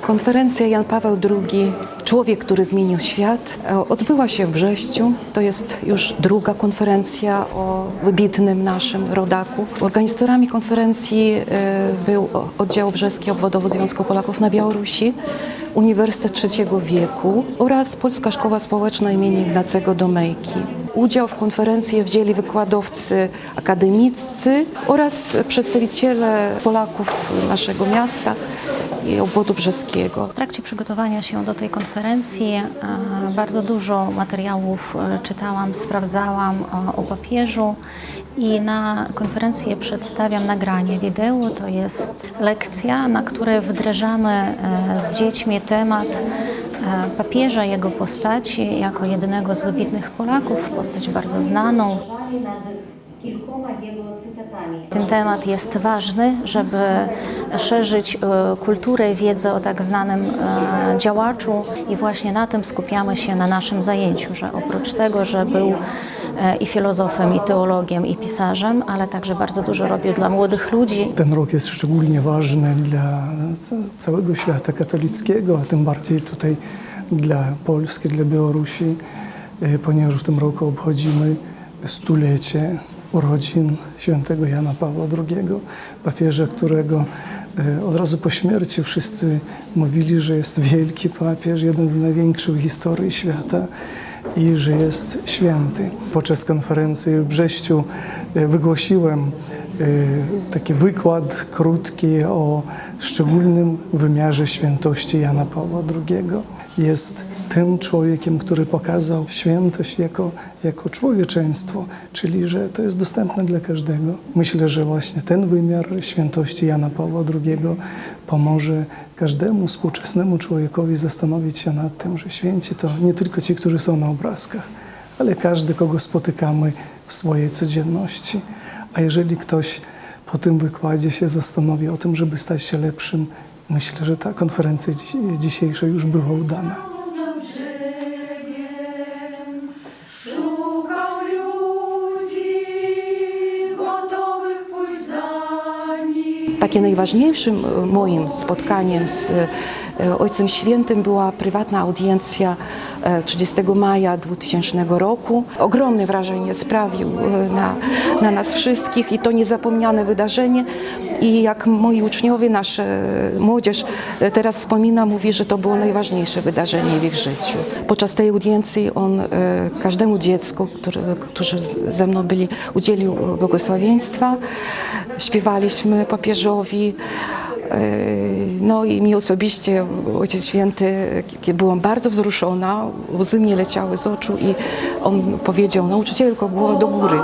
No konferencja Jan Paweł II, Człowiek, który zmienił świat, e, odbyła się w Brześciu. To jest już druga konferencja o wybitnym naszym rodaku. Organizatorami konferencji e, był oddział brzeski obwodowy Związku Polaków na Białorusi, Uniwersytet Trzeciego Wieku oraz Polska Szkoła Społeczna im. Ignacego Domejki. Udział w konferencji wzięli wykładowcy akademiccy oraz przedstawiciele Polaków naszego miasta i obwodu brzeskiego. W trakcie przygotowania się do tej konferencji e, bardzo dużo materiałów e, czytałam, sprawdzałam o, o papieżu i na konferencję przedstawiam nagranie wideo. To jest lekcja, na której wdrażamy e, z dziećmi temat e, papieża, jego postaci jako jedynego z wybitnych Polaków, postać bardzo znaną. Kilkoma jego cytatami. Ten temat jest ważny, żeby szerzyć e, kulturę i wiedzę o tak znanym e, działaczu i właśnie na tym skupiamy się na naszym zajęciu, że oprócz tego, że był e, i filozofem, i teologiem, i pisarzem, ale także bardzo dużo robił dla młodych ludzi. Ten rok jest szczególnie ważny dla ca- całego świata katolickiego, a tym bardziej tutaj dla Polski, dla Białorusi, ponieważ w tym roku obchodzimy stulecie urodzin świętego Jana Pawła II, papieża, którego e, od razu po śmierci wszyscy mówili, że jest wielki papież, jeden z największych w historii świata i że jest święty. Podczas konferencji w Brześciu e, wygłosiłem e, taki wykład krótki o szczególnym wymiarze świętości Jana Pawła II. Jest tym człowiekiem, który pokazał świętość jako, jako człowieczeństwo, czyli że to jest dostępne dla każdego. Myślę, że właśnie ten wymiar świętości Jana Pawła II pomoże każdemu współczesnemu człowiekowi zastanowić się nad tym, że święci to nie tylko ci, którzy są na obrazkach, ale każdy, kogo spotykamy w swojej codzienności. A jeżeli ktoś po tym wykładzie się zastanowi o tym, żeby stać się lepszym, myślę, że ta konferencja dzisiejsza już była udana. Takie najważniejszym e, moim spotkaniem z Ojcem Świętym była prywatna audiencja e, 30 maja 2000 roku. Ogromne wrażenie sprawił e, na, na nas wszystkich i to niezapomniane wydarzenie. I jak moi uczniowie, nasza młodzież e, teraz wspomina, mówi, że to było najważniejsze wydarzenie w ich życiu. Podczas tej audiencji on e, każdemu dziecku, którzy ze mną byli, udzielił błogosławieństwa. Śpiewaliśmy papieżowi. E, No i mi osobiście Ojciec Święty, byłam bardzo wzruszona, łzy mnie leciały z oczu i on powiedział, nauczycielko, głowa do góry.